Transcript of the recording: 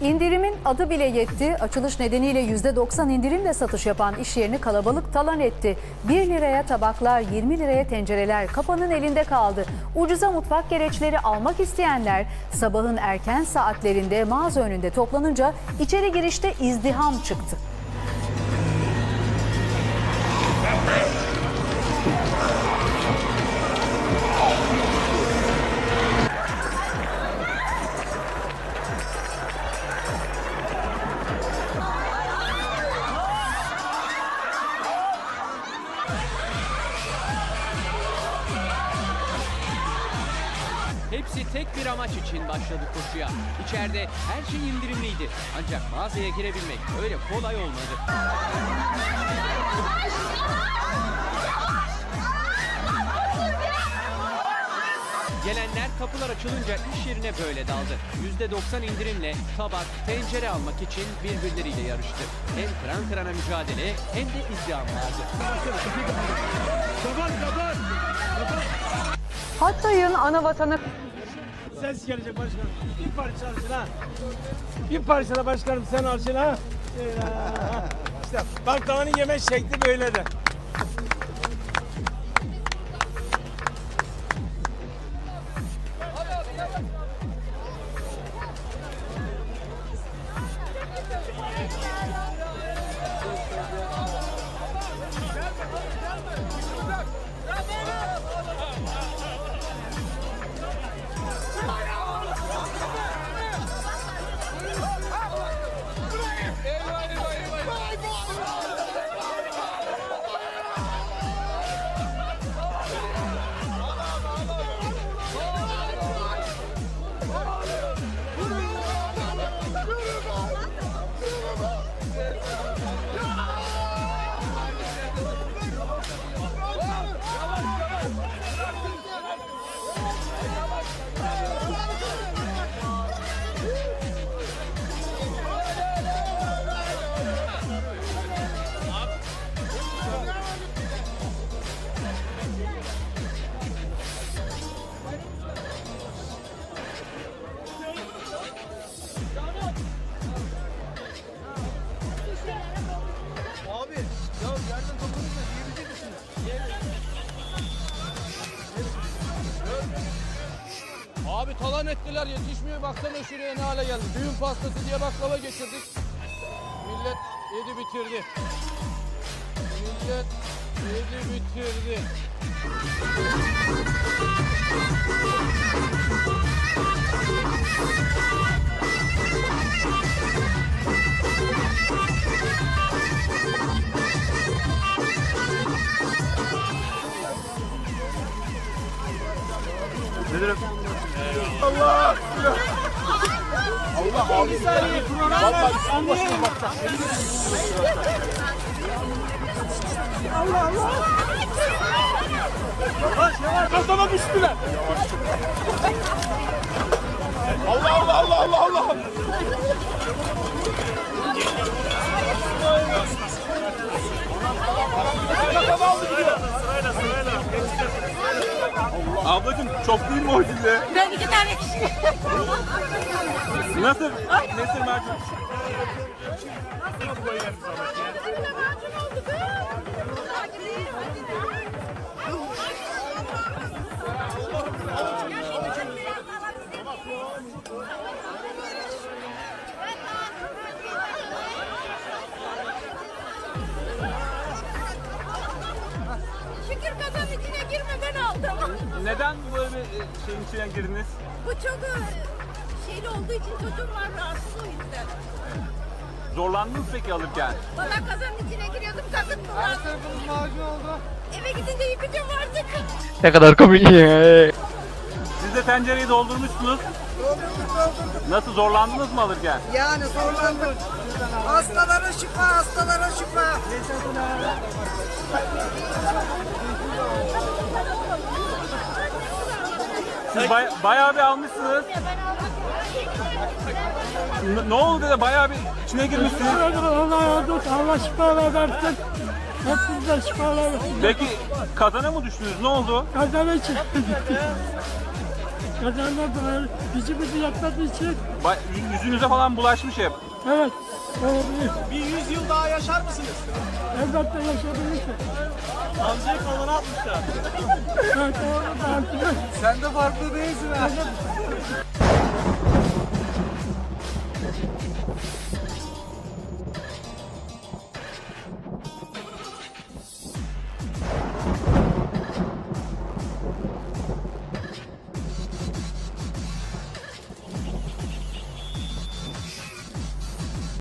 İndirimin adı bile yetti. Açılış nedeniyle %90 indirimle satış yapan iş yerini kalabalık talan etti. 1 liraya tabaklar, 20 liraya tencereler kapanın elinde kaldı. Ucuza mutfak gereçleri almak isteyenler sabahın erken saatlerinde mağaza önünde toplanınca içeri girişte izdiham çıktı. Hepsi tek bir amaç için başladı koşuya. İçeride her şey indirimliydi. Ancak mağazaya girebilmek öyle kolay olmadı. Gelenler kapılar açılınca iş yerine böyle daldı. %90 indirimle tabak, tencere almak için birbirleriyle yarıştı. Hem kıran kırana mücadele hem de izdiham vardı. Hatay'ın ana vatanı Ses gelecek başkanım. Bir parça alsın ha. Bir parça da başkanım sen alsın ha. Ya. İşte baklavanın yeme şekli böyle de. Abi talan ettiler yetişmiyor baksana şuraya ne hale geldi. Düğün pastası diye baklava getirdik. Millet yedi bitirdi. Millet yedi bitirdi. Kasama düştüler. Allah Allah Allah Allah Allah. Ablacım çok değil o size? Ben iki tane kişi. Nasıl? Nasıl mercimek? Şükür Neden böyle bir e, şeyin içine girdiniz? Bu çok e, şeyli olduğu için çocuğum var rahatsız o yüzden. Zorlandınız peki alırken? Valla kazanın içine giriyordum kazık mı Her tarafımız macun oldu. Eve gidince yıkayacağım artık. Ne kadar komik ya. Siz de tencereyi doldurmuşsunuz. Nasıl zorlandınız mı alırken? Yani zorlandık. Hastalara şifa, hastalara şifa. Siz bay- bayağı bir almışsınız. N- ne oldu dede bayağı bir içine girmişsiniz. Allah yardım et. Allah şifalar versin. Hepinize şifalar versin. Peki kazana mı düştünüz? Ne oldu? Kazanın için. Kazanlar gücümüzü yapmak için. Ba- yüzünüze falan bulaşmış hep. Evet. Olabilir. Bir 100 yıl daha yaşar mısınız? Elbette yaşayabilirsin. Amcayı falan atmışlar. Evet, doğru. Sen de farklı değilsin ha.